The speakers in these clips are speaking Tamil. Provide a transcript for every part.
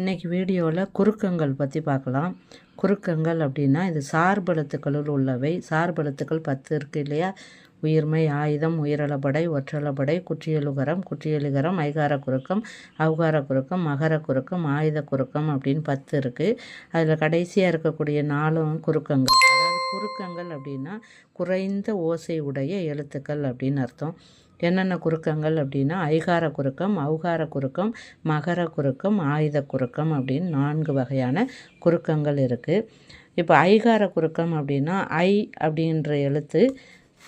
இன்றைக்கி வீடியோவில் குறுக்கங்கள் பற்றி பார்க்கலாம். குறுக்கங்கள் அப்படின்னா இது சார்பெழுத்துக்களுள் உள்ளவை. சார்பெழுத்துக்கள் பத்து இருக்குது இல்லையா? உயிர்மை ஆயுதம் உயிரளபடை ஒற்றளபடை குற்றியலுகரம் குற்றியலுகரம் ஐகார குறுக்கம் அவுகார குறுக்கம் மகர குறுக்கம் ஆயுத குறுக்கம் அப்படின்னு பத்து இருக்குது அதில் கடைசியாக இருக்கக்கூடிய நாலும் குறுக்கங்கள். அதாவது குறுக்கங்கள் அப்படின்னா குறைந்த ஓசை உடைய எழுத்துக்கள் அப்படின்னு அர்த்தம். என்னென்ன குறுக்கங்கள் அப்படின்னா ஐகார குறுக்கம் அவுகார குறுக்கம் மகர குறுக்கம் ஆயுத குறுக்கம் அப்படின்னு நான்கு வகையான குறுக்கங்கள் இருக்குது இப்போ ஐகார குறுக்கம் அப்படின்னா ஐ அப்படின்ற எழுத்து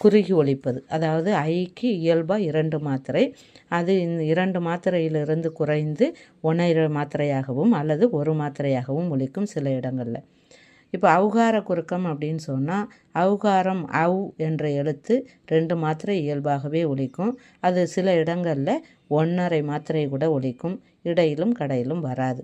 குறுகி ஒழிப்பது அதாவது ஐக்கு இயல்பாக இரண்டு மாத்திரை. அது இந்த இரண்டு மாத்திரையிலிருந்து குறைந்து ஒன்றரை மாத்திரையாகவும் அல்லது ஒரு மாத்திரையாகவும் ஒழிக்கும் சில இடங்களில். இப்போ அவுகார குறுக்கம் அப்படின்னு சொன்னால் அவுகாரம் அவ் என்ற எழுத்து ரெண்டு மாத்திரை இயல்பாகவே ஒழிக்கும் அது சில இடங்களில் ஒன்றரை மாத்திரை கூட ஒழிக்கும் இடையிலும் கடையிலும் வராது.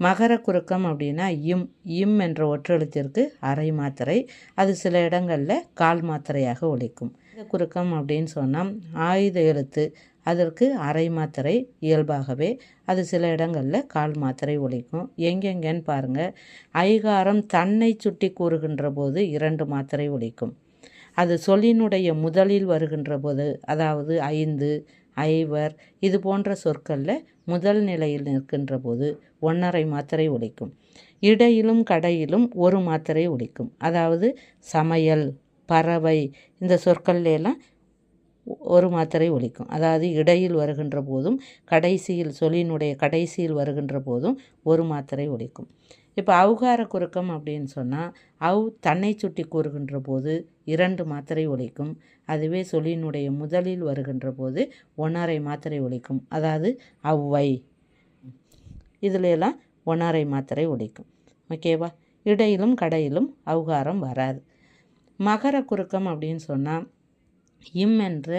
மகர குறுக்கம் அப்படின்னா இம். இம் என்ற ஒற்றெழுத்திற்கு அரை மாத்திரை. அது சில இடங்களில் கால் மாத்திரையாக ஒழிக்கும் குறுக்கம் அப்படின்னு சொன்னால் ஆயுத எழுத்து அதற்கு அரை மாத்திரை இயல்பாகவே அது சில இடங்களில் கால் மாத்திரை ஒழிக்கும். எங்கெங்கன்னு பாருங்கள் ஐகாரம் தன்னை சுட்டி கூறுகின்ற போது இரண்டு மாத்திரை ஒழிக்கும். அது சொல்லினுடைய முதலில் வருகின்ற போது அதாவது ஐந்து ஐவர் இது போன்ற சொற்களில் முதல் நிலையில் நிற்கின்ற போது ஒன்றரை மாத்திரை ஒழிக்கும். இடையிலும் கடையிலும் ஒரு மாத்திரை ஒழிக்கும். அதாவது சமையல் பறவை இந்த சொற்கள்லாம் ஒரு மாத்திரை ஒழிக்கும். அதாவது இடையில் வருகின்ற போதும் கடைசியில் சொல்லினுடைய கடைசியில் வருகின்ற போதும் ஒரு மாத்திரை ஒழிக்கும். இப்போ அவுகார குறுக்கம் அப்படின்னு சொன்னால் அவ் தன்னை சுட்டி கூறுகின்ற போது இரண்டு மாத்திரை ஒழிக்கும். அதுவே சொல்லினுடைய முதலில் வருகின்ற போது ஒன்றரை மாத்திரை ஒழிக்கும். அதாவது அவ்வை. இதில் ஒன்றரை மாத்திரை ஒழிக்கும். ஓகேவா இடையிலும் கடையிலும் அவுகாரம் வராது. மகர குறுக்கம் அப்படின்னு சொன்னால் இம் என்ற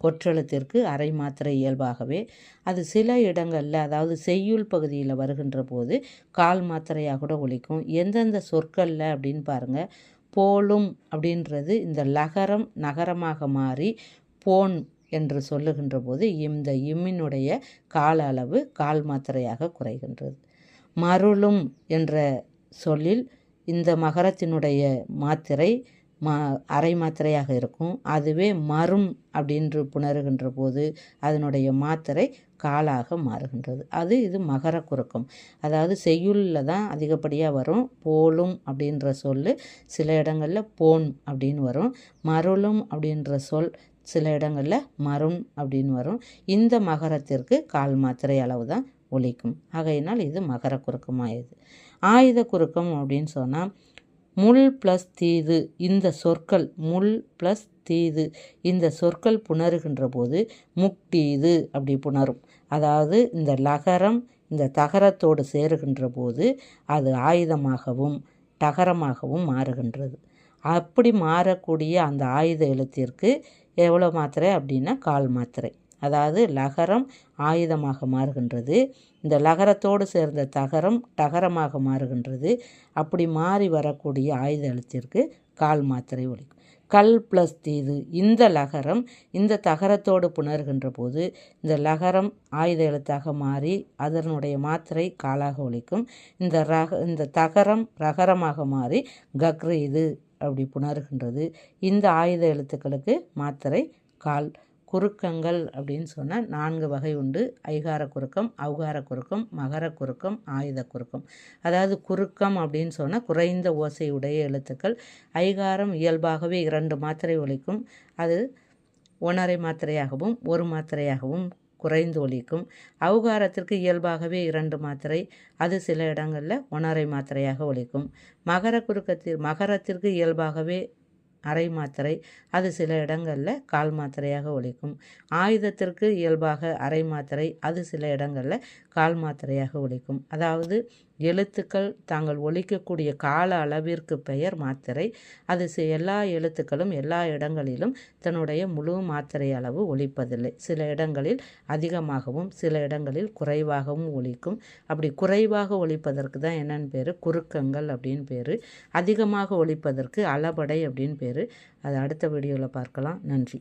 ஒற்றெழுத்திற்கு அரை மாத்திரை இயல்பாகவே அது சில இடங்களில் அதாவது செய்யுள் பகுதியில் வருகின்ற போது கால் மாத்திரையாக கூட ஒழிக்கும் எந்தெந்த சொற்களில் அப்படின்னு பாருங்கள் போலும் அப்படின்றது இந்த லகரம் நகரமாக மாறி போன் என்று சொல்லுகின்ற போது இந்த இம்மினுடைய கால அளவு கால் மாத்திரையாக குறைகின்றது. மருளும் என்ற சொல்லில் இந்த மகரத்தினுடைய மாத்திரை மா அரை மாத்திரையாக இருக்கும். அதுவே மரும் அப்படின்று புணருகின்ற போது அதனுடைய மாத்திரை காலாக மாறுகின்றது. அது இது மகர குறுக்கம். அதாவது செய்யுளில் தான் அதிகப்படியாக வரும். போலும் அப்படின்ற சொல் சில இடங்களில் போன் அப்படின்னு வரும். மருளும் அப்படின்ற சொல் சில இடங்களில் மரும் அப்படின்னு வரும். இந்த மகரத்திற்கு கால் மாத்திரை அளவு தான் ஒழிக்கும் ஆகையினால் இது மகர குறுக்கமாயது. ஆயுத குறுக்கம் அப்படின்னு சொன்னால் முள் ப்ளஸ் தீது. இந்த சொற்கள் முள் ப்ளஸ் தீது. இந்த சொற்கள் புணருகின்ற போது முக்டீது அப்படி புணரும். அதாவது இந்த லகரம் இந்த தகரத்தோடு சேருகின்ற போது அது ஆயுதமாகவும் டகரமாகவும் மாறுகின்றது. அப்படி மாறக்கூடிய அந்த ஆயுத எழுத்திற்கு எவ்வளோ மாத்திரை அப்படின்னா கால் மாத்திரை. அதாவது லகரம் ஆயுதமாக மாறுகின்றது. இந்த லகரத்தோடு சேர்ந்த தகரம் டகரமாக மாறுகின்றது. அப்படி மாறி வரக்கூடிய ஆயுத எழுத்திற்கு கால் மாத்திரை ஒழிக்கும் கல் ப்ளஸ் தீது. இந்த லகரம் இந்த தகரத்தோடு புணர்கின்ற போது இந்த லகரம் ஆயுத எழுத்தாக மாறி அதனுடைய மாத்திரை காலாக ஒழிக்கும் இந்த ரக இந்த தகரம் ரகரமாக மாறி கக்ரு இது அப்படி புணர்கின்றது. இந்த ஆயுத எழுத்துக்களுக்கு மாத்திரை கால் குறுக்கங்கள் அப்படின்னு சொன்னால் நான்கு வகை உண்டு. ஐகார குறுக்கம் அவுகார குறுக்கம் மகர குறுக்கம் ஆயுத குறுக்கம். அதாவது குறுக்கம் அப்படின்னு சொன்னால் குறைந்த ஓசையுடைய எழுத்துக்கள். ஐகாரம் இயல்பாகவே இரண்டு மாத்திரை ஒழிக்கும் அது ஒன்றரை மாத்திரையாகவும் ஒரு மாத்திரையாகவும் குறைந்து ஒழிக்கும் அவுகாரத்திற்கு இயல்பாகவே இரண்டு மாத்திரை. அது சில இடங்களில் ஒன்றரை மாத்திரையாக ஒழிக்கும் மகர குறுக்கத்தில் மகரத்திற்கு இயல்பாகவே அரை மாத்திரை அது சில இடங்களில் கால் மாத்திரையாக ஒழிக்கும். ஆயுதத்திற்கு இயல்பாக அரை மாத்திரை அது சில இடங்களில் கால் மாத்திரையாக ஒழிக்கும். அதாவது எழுத்துக்கள் தாங்கள் ஒழிக்கக்கூடிய கால அளவிற்கு பெயர் மாத்திரை. அது எல்லா எழுத்துக்களும் எல்லா இடங்களிலும் தன்னுடைய முழு மாத்திரை அளவு ஒழிப்பதில்லை சில இடங்களில் அதிகமாகவும் சில இடங்களில் குறைவாகவும் ஒழிக்கும் அப்படி குறைவாக ஒழிப்பதற்கு தான் என்னென்னு பேர்? குறுக்கங்கள் அப்படின்னு பேர். அதிகமாக ஒழிப்பதற்கு அளபடை அப்படின்னு பேர். அது அடுத்த வீடியோவில் பார்க்கலாம். நன்றி.